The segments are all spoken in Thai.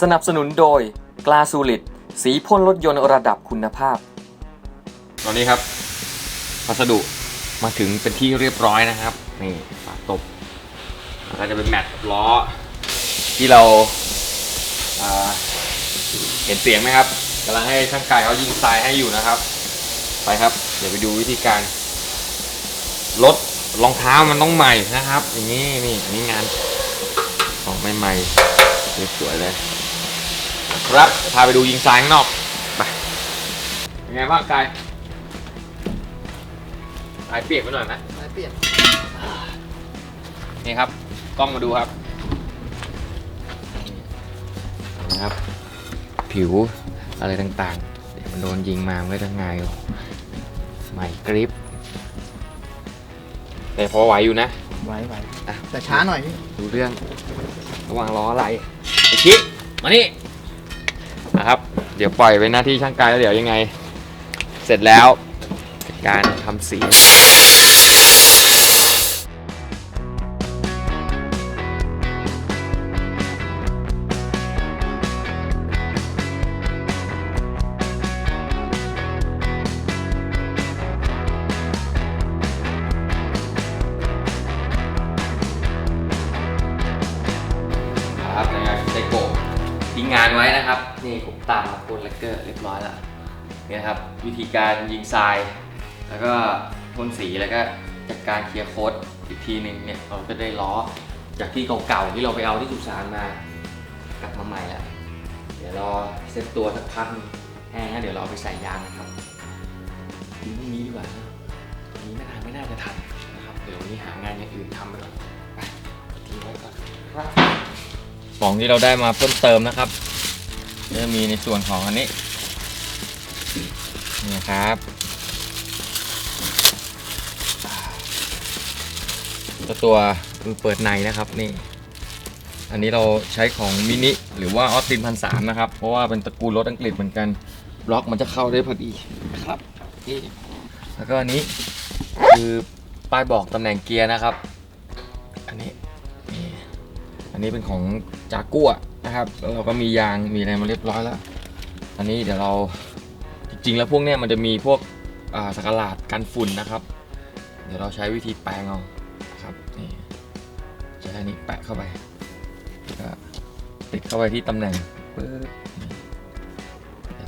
สนับสนุนโดยกลาสูลิดสีพ่นรถยนต์ระดับคุณภาพ ตอนนี้ครับ พัสดุมาถึงเป็นที่เรียบร้อยนะครับ นี่ฝาตบแล้วก็จะเป็นแมตต์ล้อ ที่เราอ่าเห็นเสียงไหมครับกำลังให้ช่างกายเขายิงทรายให้อยู่นะครับ ไปครับ เดี๋ยวไปดูวิธีการลดรองเท้ามันต้องใหม่นะครับ อย่างนี้นี่อันนี้งานของใหม่ๆสวยๆเลย ครับพาไปดูยิงทรายข้างนอกไปเป็นไงบ้างกายสายเปียกไปหน่อยไหมสายเปลี่ยนนี่ครับกล้องมาดูครับนะครับ ผิวอะไรต่างๆ เดี๋ยวมันโดนยิงมามันก็จะไงายใหม่กริปแต่พอไหวอยู่นะ ไว้ไว้อะ แต่ช้าหน่อยพี่ ดูเรื่องระหว่างล้ออะไรไอชิมานี่ นะครับ เดี๋ยวปล่อยไว้หน้าที่ช่างกายแล้วเดี๋ยวยังไง เสร็จแล้วการทำสี ร้อยแล้วเนี่ยครับวิธีการยิงทราย แล้วก็พ่นสีแล้วก็จัดการเคลียร์โค้ดอีกทีหนึ่งเนี่ยเราก็ได้ล้อจากที่เก่าๆที่เราไปเอาที่สุสานมากลับมาใหม่แล้วเดี๋ยวรอเซ็ตตัวสักพักแห้งแล้วเดี๋ยวเราเอาไปใส่ยางนะครับทิ้งพรุ่งนี้ดีกว่านะนี้ไม่น่าไม่น่าจะทันนะครับเดี๋ยววันนี้หางานอย่างอื่นทำไปก่อนไปทิ้งไว้ก่อนของที่เราได้มาเพิ่มเติมนะครับจะมีในส่วนของอันนี้ นี่ครับตัวตัวมือเปิดในนะครับนี่ อันนี้เราใช้ของมินิหรือว่าออสตินพันสามนะครับ เพราะว่าเป็นตระกูลรถอังกฤษเหมือนกันบล็อกมันจะเข้าได้พอดีครับนี่แล้วก็อันนี้คือป้ายบอกตำแหน่งเกียร์นะครับ อันนี้นี่อันนี้เป็นของจากัวนะครับแล้วเราก็มียางมีอะไรมาเรียบร้อยแล้ว อันนี้เดี๋ยวเรา ริง ๆ แล้วพวกเนี้ยมันจะมีพวกสกหลาดกันฝุ่นนะครับ เดี๋ยวเราใช้วิธีแปรงเอาครับนี่ใช้อันนี้แปะเข้าไปแล้วก็ติดเข้าไปที่ตำแหน่งปึ๊บ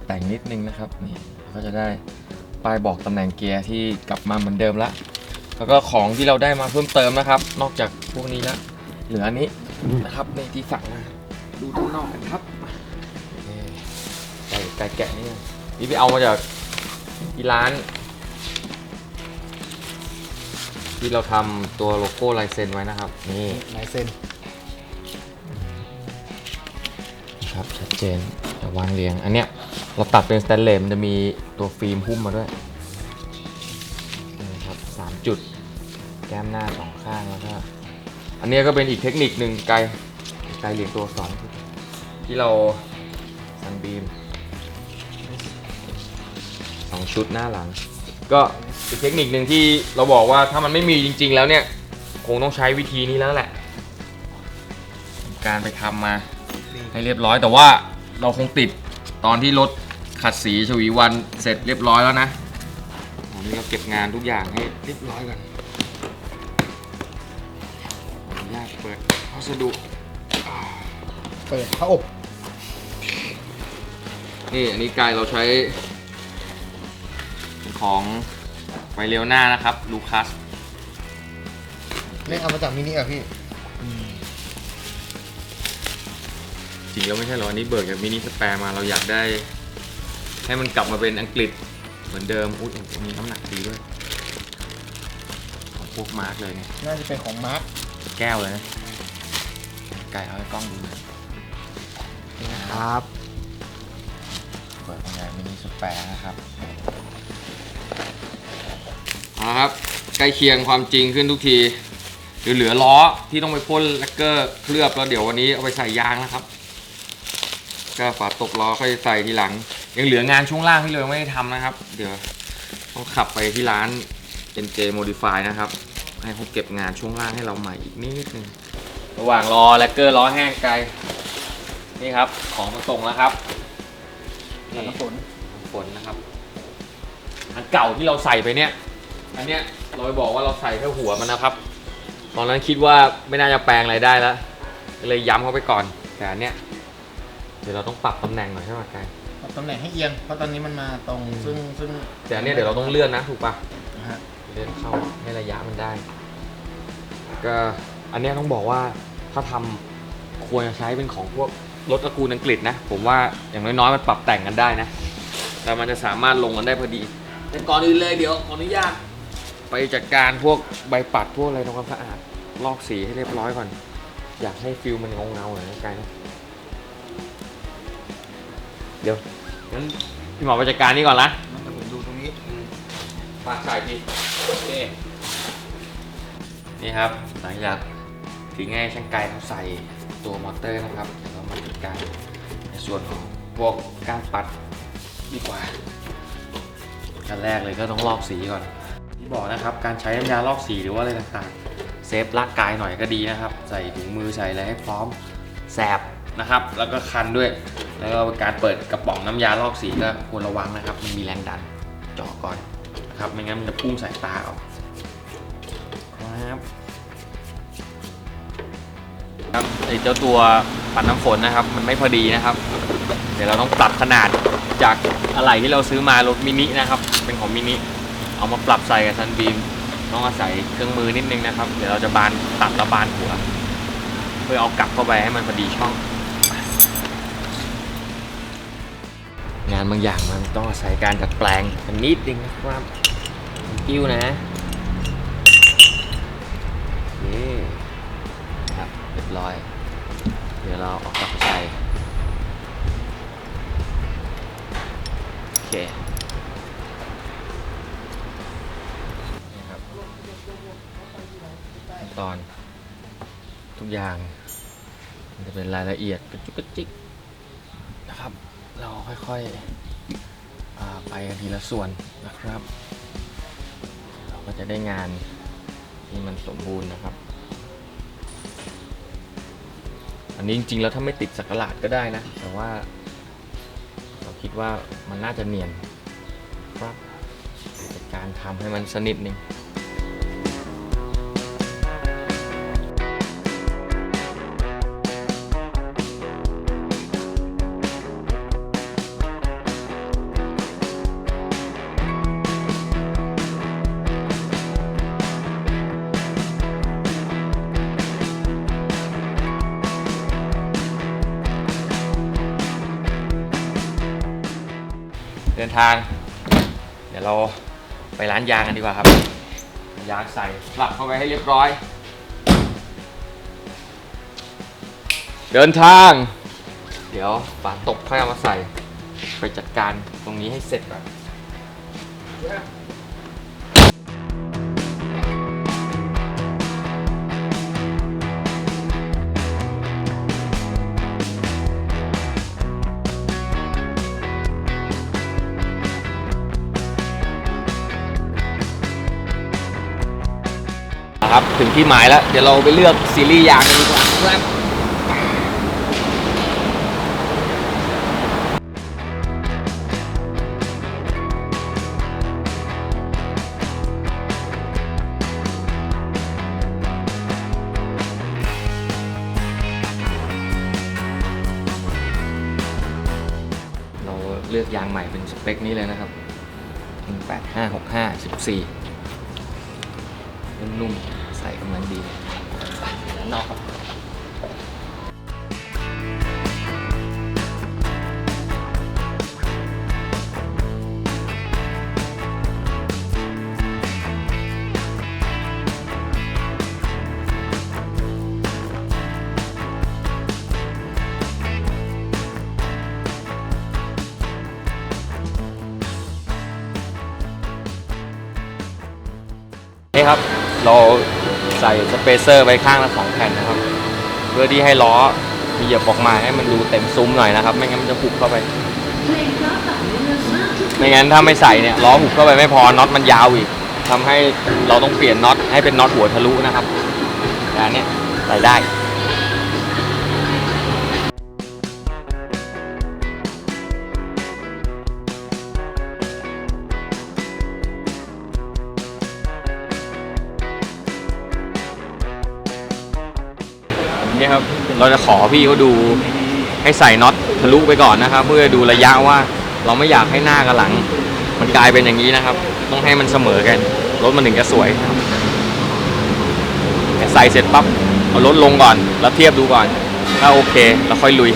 แต่งนิดนึงนะครับนี่ก็จะได้ป้ายบอกตำแหน่งเกียร์ที่กลับมาเหมือนเดิมละแล้วก็ของที่เราได้มาเพิ่มเติมนะครับ นอกจากพวกนี้แล้วเหลืออันนี้นะครับในที่สั่งมาดูด้านนอกกันครับนี่ไก่ไก่แกะนี่ นี่ไปเอามาจากที่ร้าน ที่เราทำตัวโลโก้ลายเซ็นไว้นะครับ นี่ลายเซ็นครับชัดเจนจะวางเรียง อันเนี้ยเราตัดเป็นสแตนเลสมันจะมีตัวฟิล์มหุ้มมาด้วยนี่ครับสามจุด แก้มหน้าสองข้างแล้วก็อันเนี้ยก็เป็นอีกเทคนิคหนึ่งไกลไกลเรียงตัวสองที่เราซันบีมสอ งชุดหน้าหลัง ก็อีกเทคนิคหนึ่งที่เราบอกว่าถ้ามันไม่มีจริง ๆ แล้วเนี่ย คงต้องใช้วิธีนี้แล้วแหละ การไปทำมาให้เรียบร้อยแต่ว่าเราคงติดตอนที่รถขัดสีชวีวันเสร็จเรียบร้อยแล้วนะตอนนี้เราเก็บงานทุกอย่างให้เรียบร้อยก่อนขออนุญาตเปิดพัสดุเปิดผ้าอบนี่อันนี้กายเราใช้เป็น ของไฟเรียวหน้านะครับ ลูคัสนี่เอามาจากมินิอะพี่ จริงแล้วไม่ใช่หรออันนี้เบิกจากมินิสแปร์มาเราอยากได้ ให้มันกลับมาเป็นอังกฤษเหมือนเดิมอุ้ยมีน้ำหนักดีด้วย ของพวกมาร์กเลยเนี่ยน่าจะเป็นของมาร์คแก้วเลยนะไก่เอาให้กล้องดูหนะครับ เปิดยังไงมินิสแปร์นะครับ เอาละครับใกล้เคียงความจริงขึ้นทุกทีเหลือเหลือล้อที่ต้องไปพ่นแลกเกอร์เคลือบแล้วเดี๋ยววันนี้เอาไปใส่ยางนะครับก็ฝาตกล้อค่อยใส่ทีหลัง ยังเหลืองานช่วงล่างที่เรายังไม่ได้ทำนะครับ เดี๋ยวต้องขับไปที่ร้าน NJ Modify นะครับ ให้เขาเก็บงานช่วงล่างให้เราใหม่อีกนิดนึงระหว่างรอแลกเกอร์ล้อแห้งไกลนี่ครับของมาส่งแล้วครับนี่น้ำฝนฝนนะครับอันเก่าที่เราใส่ไปเนี่ย อันเนี้ยเราไปบอกว่าเราใส่แค่หัวมันนะครับ ตอนนั้นคิดว่าไม่น่าจะแปลงอะไรได้แล้วก็เลยย้ำเข้าไปก่อน แต่อันเนี้ยเดี๋ยวเราต้องปรับตำแหน่งหน่อยใช่ไหมกายปรับตำแหน่งให้เอียง เพราะตอนนี้มันมาตรง ซึ่งซึ่งแต่อันเนี้ยเดี๋ยวเราต้องเลื่อนนะถูกปะนะฮะเลื่อนเข้าให้ระยะมันได้ ก็อันเนี้ยต้องบอกว่าถ้าทำควรจะใช้เป็นของพวกรถตระกูลอังกฤษนะ ผมว่าอย่างน้อยๆมันปรับแต่งกันได้นะ แต่มันจะสามารถลงกันได้พอดีแต่ก่อนอื่นเลยเดี๋ยวขออนุญาต ไปจัดการพวกใบปัดพวกอะไรทำความสะอาด ลอกสีให้เรียบร้อยก่อน อยากให้ฟิลมันเงาๆหน่อยนะกายนะเดี๋ยวงั้นพี่หมอไปจัดการนี่ก่อนละแต่ผมดูตรงนี้ปากใส่ดีโอเคนี่ครับหลังจากถึงให้ช่างไกเขาใส่ตัวมอเตอร์นะครับเดี๋ยวเรามาจัดการในส่วนของพวกก้านปัดดีกว่าขั้นแรกเลยก็ต้องลอกสีก่อนที่ บอกนะครับ การใช้น้ำยาลอกสีหรือว่าอะไรต่างๆ เซฟร่างกายหน่อยก็ดีนะครับ ใส่ถุงมือใส่อะไรให้พร้อมแสบนะครับ แล้วก็คันด้วย แล้วก็การเปิดกระป๋องน้ำยาลอกสีก็ควรระวังนะครับ มันมีแรงดันเจาะก่อนครับ ไม่งั้นมันจะพุ่งใส่ตาเอาครับครับไอเจ้าตัวปัดน้ำฝนนะครับ มันไม่พอดีนะครับ เดี๋ยวเราต้องปรับขนาดจากอะไหล่ที่เราซื้อมารถมินินะครับ เป็นของมินิ เอามาปรับใส่กับซันบีมต้องอาศัยเครื่องมือนิดนึงนะครับ เดี๋ยวเราจะบานตัดและบานหัว เพื่อเอากลับเข้าไปให้มันพอดีช่อง งานบางอย่างมันต้องอาศัยการดัดแปลงกันนิดนึงนะครับกิ้วนะนี่ครับเรียบร้อย เดี๋ยวเราออกกลับไปใส่โอเคนี่ครับ อนทุกอย่าง มันจะเป็นรายละเอียดกระจุกกระจิกนะครับ เราค่อยๆไปทีละส่วนนะครับ เราก็จะได้งานที่มันสมบูรณ์นะครับ อันนี้จริงๆแล้วถ้าไม่ติดสักหลาดก็ได้นะ แต่ว่า เราคิดว่ามันน่าจะเนียนครับการทำให้มันสนิทหนึ่ง เดินทาง เดี๋ยวเราไปร้านยางกันดีกว่าครับ ยางใส่หลับเข้าไปให้เรียบร้อย เดินทาง เดี๋ยวฝาตกค่อยเอามาใส่ ไปจัดการตรงนี้ให้เสร็จก่อน ครับ ถึงที่หมายแล้ว เดี๋ยวเราไปเลือกซีรีส์ยางกันดีกว่าครับเราเลือกยางใหม่เป็นสเปคนี้เลยนะครับ 18565 14 นุ่มๆ ส่กำลังดีนนอกครับนี่ครับเรา ใส่สเปเซอร์ไว้ข้างละสองแผ่นนะครับ เพื่อที่ให้ล้อมีเหยียบออกมาให้มันดูเต็มซุ้มหน่อยนะครับ ไม่งั้นมันจะผุบเข้าไป ไม่งั้นถ้าไม่ใส่เนี่ยล้อผุบเข้าไปไม่พอน็อตมันยาวอีกทำให้เราต้องเปลี่ยนน็อตให้เป็นน็อตหัวทะลุนะครับแต่อันเนี้ยใส่ได้ เราจะขอพี่เขาดูให้ใส่น็อตทะลุไปก่อนนะครับ เพื่อดูระยะว่าเราไม่อยากให้หน้ากับหลัง มันกลายเป็นอย่างนี้นะครับ ต้องให้มันเสมอกันรถมันถึงจะสวยครับใส่เสร็จปั๊บเอารถลงก่อน แล้วเทียบดูก่อน ถ้าโอเคเราค่อยลุย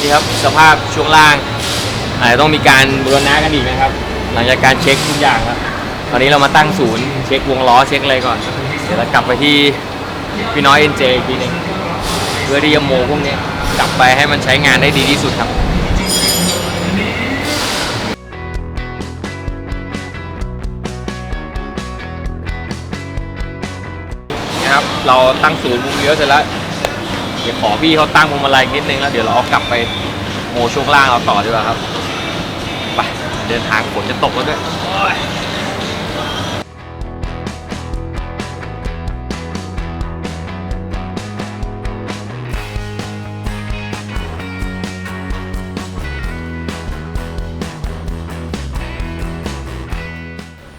นี่ครับสภาพช่วงล่างอาจจะต้องมีการบูรณะกันอีกนะครับ หลังจากการเช็คทุกอย่างแล้วตอนนี้เรามาตั้งศูนย์เช็ควงล้อเช็คอะไรก่อน เดี๋ยวเรากลับไปที่พี่น้อย NJ อีกทีหนึงเพื่อที่จะโมพวกนี้กลับไปให้มันใช้งานได้ดีที่สุดครับนะครับ เราตั้งศูนย์มุมเลี้ยวเสร็จแล้ว ดี๋ยวขอพี่เขาตั้งพวงมาลัยนิดนึงแล้วเดี๋ยวเราเอากลับไปโมช่วงล่างเราต่อดีกว่าครับไปเดินทางฝนจะตกแล้วด้วยโอ้ย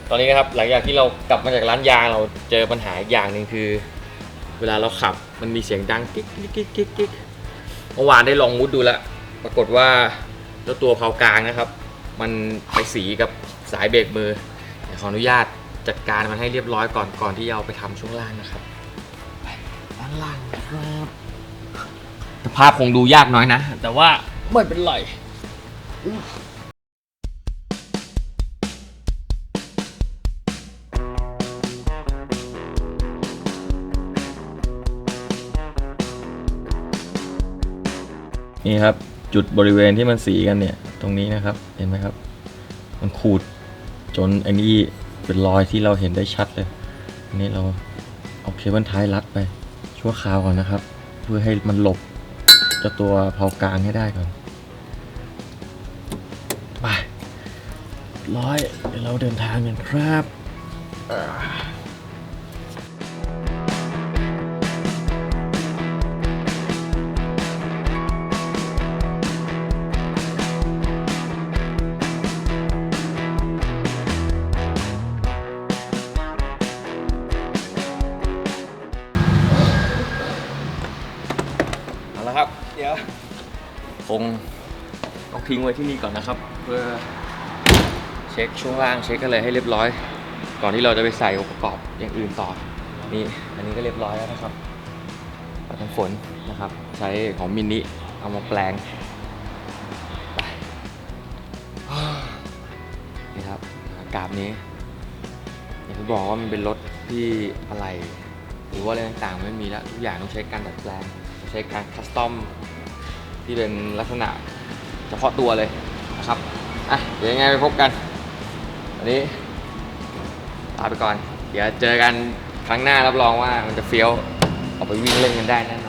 ตอนนี้นะครับหลังจากที่เรากลับมาจากร้านยางเราเจอปัญหาอีกอย่างหนึ่งคือ เวลาเราขับมันมีเสียงดังกิ๊กกิ๊กกิ๊กกิ๊กกิ๊กเมื่อวานได้ลองมุดดูแล้วปรากฏว่าเจ้าตัวเผากลางนะครับ มันไปสีกับสายเบรกมือเดี๋ยวขออนุญาตจัดการมันให้เรียบร้อยก่อนก่อนที่จะเอาไปทำช่วงล่างนะครับไปด้านล่างครับสภาพคงดูยากน้อยนะ แต่ว่าไม่เป็นไร นี่ครับ จุดบริเวณที่มันสีกันเนี่ย ตรงนี้นะครับ เห็นไหมครับ มันขูดจนอ้นี่เป็นรอยที่เราเห็นได้ชัดเลยอันนี้เราเอาเคเบิลไทยรัดไป ชั่วคราวก่อนนะครับ เพื่อให้มันหลบเจ้าตัวเผากลางให้ได้ก่อนไปร้อยเดี๋ยวเราเดินทางกันครับ เดี๋ยวคงต้องทิ้งไว้ที่นี่ก่อนนะครับ เพื่อเช็คช่วงล่างเช็คอะไรให้เรียบร้อย ก่อนที่เราจะไปใส่อุปกรณ์อย่างอื่นต่อนี่อันนี้ก็เรียบร้อยแล้วนะครับปัดน้ำฝนนะครับ ใช้ของมินิเอามาแปลงนี่ครับกาศนี้อย่างที่บอกว่ามันเป็นรถที่อะไร หรือว่าอะไรต่างๆไม่มีแล้วทุกอย่างต้องใช้การดัดแปลง ใช้การคัสตอมที่เป็นลักษณะเฉพาะตัวเลยนะครับอะเดี๋ยวยังไงไปพบกันวันนี้ลาไปก่อน เดี๋ยวเจอกันครั้งหน้ารับรองว่ามันจะเฟี้ยวออกไปวิ่งเล่นกันได้แน่นอน